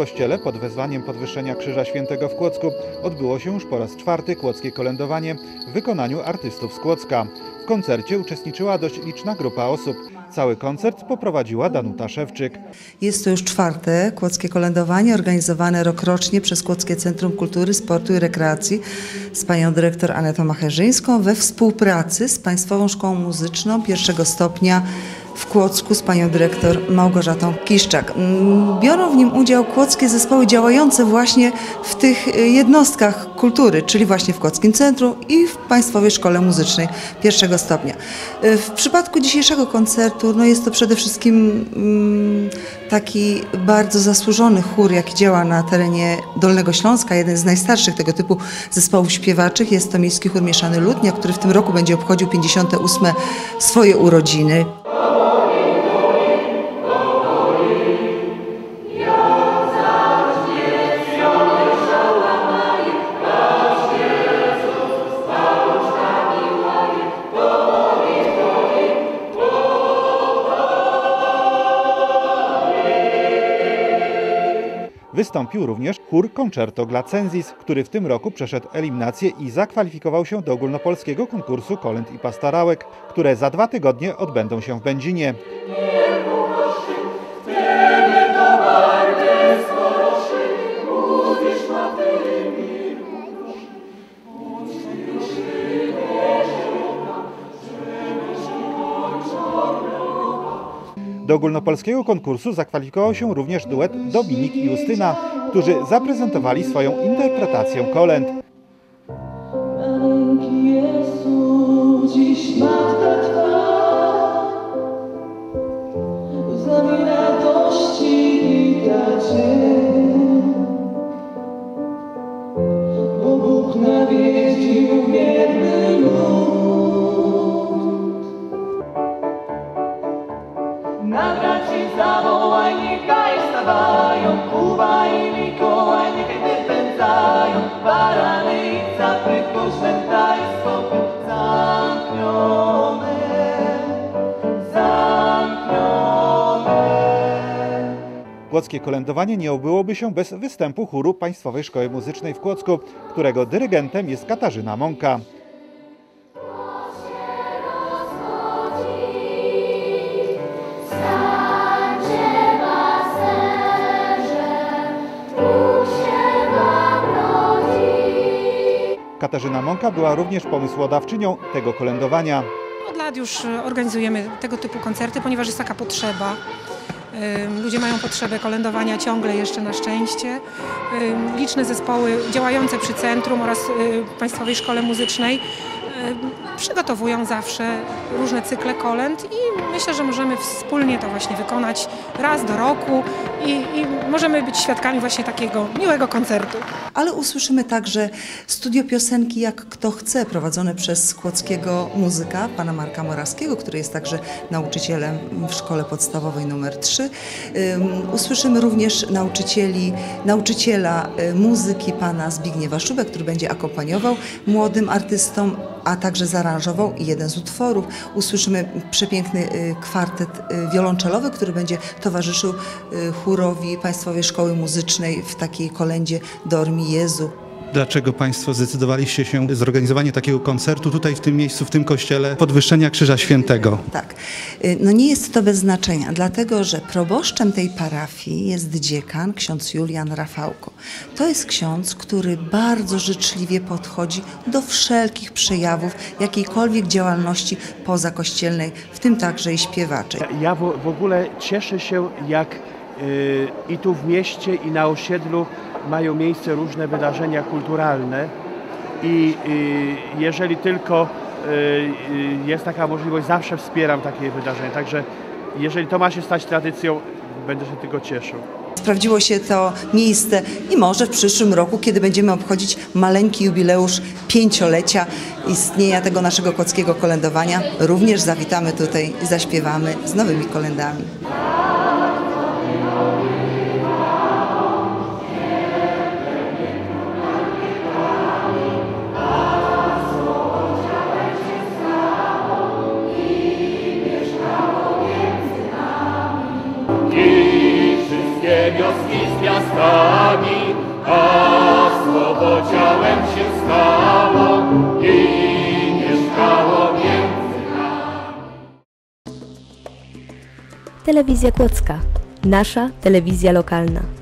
kościele pod wezwaniem podwyższenia Krzyża Świętego w Kłodzku odbyło się już po raz czwarty kłodzkie kolędowanie w wykonaniu artystów z Kłodzka. W koncercie uczestniczyła dość liczna grupa osób. Cały koncert poprowadziła Danuta Szewczyk. Jest to już czwarte kłodzkie kolędowanie organizowane rokrocznie przez Kłodzkie Centrum Kultury, Sportu i Rekreacji z panią dyrektor Anetą Macherzyńską we współpracy z Państwową Szkołą Muzyczną pierwszego stopnia w Kłodzku z panią dyrektor Małgorzatą Kiszczak. Mm, Biorą w nim udział kłodzkie zespoły działające właśnie w tych y, jednostkach kultury, czyli właśnie w Kłodzkim Centrum i w Państwowej Szkole Muzycznej pierwszego stopnia. Y, W przypadku dzisiejszego koncertu no jest to przede wszystkim mm, taki bardzo zasłużony chór, jaki działa na terenie Dolnego Śląska, jeden z najstarszych tego typu zespołów śpiewaczych. Jest to Miejski Chór Mieszany Lutnia, który w tym roku będzie obchodził 58 swoje urodziny. Wystąpił również chór Concerto Glacensis, który w tym roku przeszedł eliminację i zakwalifikował się do ogólnopolskiego konkursu kolęd i pastorałek, które za dwa tygodnie odbędą się w Będzinie. Do ogólnopolskiego konkursu zakwalifikował się również duet Dominik i Justyna, którzy zaprezentowali swoją interpretację kolęd. Jezu, dziś matka zamknione. Kłodzkie kolędowanie nie obyłoby się bez występu chóru Państwowej Szkoły Muzycznej w Kłodzku, którego dyrygentem jest Katarzyna Mąka. Katarzyna Mąka była również pomysłodawczynią tego kolędowania. Od lat już e, organizujemy tego typu koncerty, ponieważ jest taka potrzeba. Ludzie mają potrzebę kolędowania ciągle jeszcze na szczęście. Liczne zespoły działające przy centrum oraz y, Państwowej Szkole Muzycznej przygotowują zawsze różne cykle kolęd i myślę, że możemy wspólnie to właśnie wykonać raz do roku i, i możemy być świadkami właśnie takiego miłego koncertu. Ale usłyszymy także studio piosenki Jak Kto Chce, prowadzone przez kłodzkiego muzyka, pana Marka Morawskiego, który jest także nauczycielem w szkole podstawowej numer 3. Ym, Usłyszymy również nauczycieli, nauczyciela y, muzyki, pana Zbigniewa Szubę, który będzie akompaniował młodym artystom, a także zaaranżował jeden z utworów. Usłyszymy przepiękny y, kwartet y, wiolonczelowy, który będzie towarzyszył y, chórowi Państwowej Szkoły Muzycznej w takiej kolędzie Dormi Jezu. Dlaczego Państwo zdecydowaliście się zorganizowanie takiego koncertu tutaj w tym miejscu, w tym kościele, podwyższenia Krzyża Świętego? Tak. Y, No nie jest to bez znaczenia, dlatego że proboszczem tej parafii jest dziekan, ksiądz Julian Rafałko. To jest ksiądz, który bardzo życzliwie podchodzi do wszelkich przejawów jakiejkolwiek działalności pozakościelnej, w tym także i śpiewaczej. Ja w, w ogóle cieszę się, jak i tu w mieście, i na osiedlu mają miejsce różne wydarzenia kulturalne i y, jeżeli tylko y, y, jest taka możliwość, zawsze wspieram takie wydarzenia. Także jeżeli to ma się stać tradycją, będę się tylko cieszył. Sprawdziło się to miejsce i może w przyszłym roku, kiedy będziemy obchodzić maleńki jubileusz pięciolecia istnienia tego naszego kockiego kolędowania, również zawitamy tutaj i zaśpiewamy z nowymi kolendami. Wszystkie wioski z miastami, a słowo ciałem się stało i mieszkało między Telewizja Kłodzka. Nasza telewizja lokalna.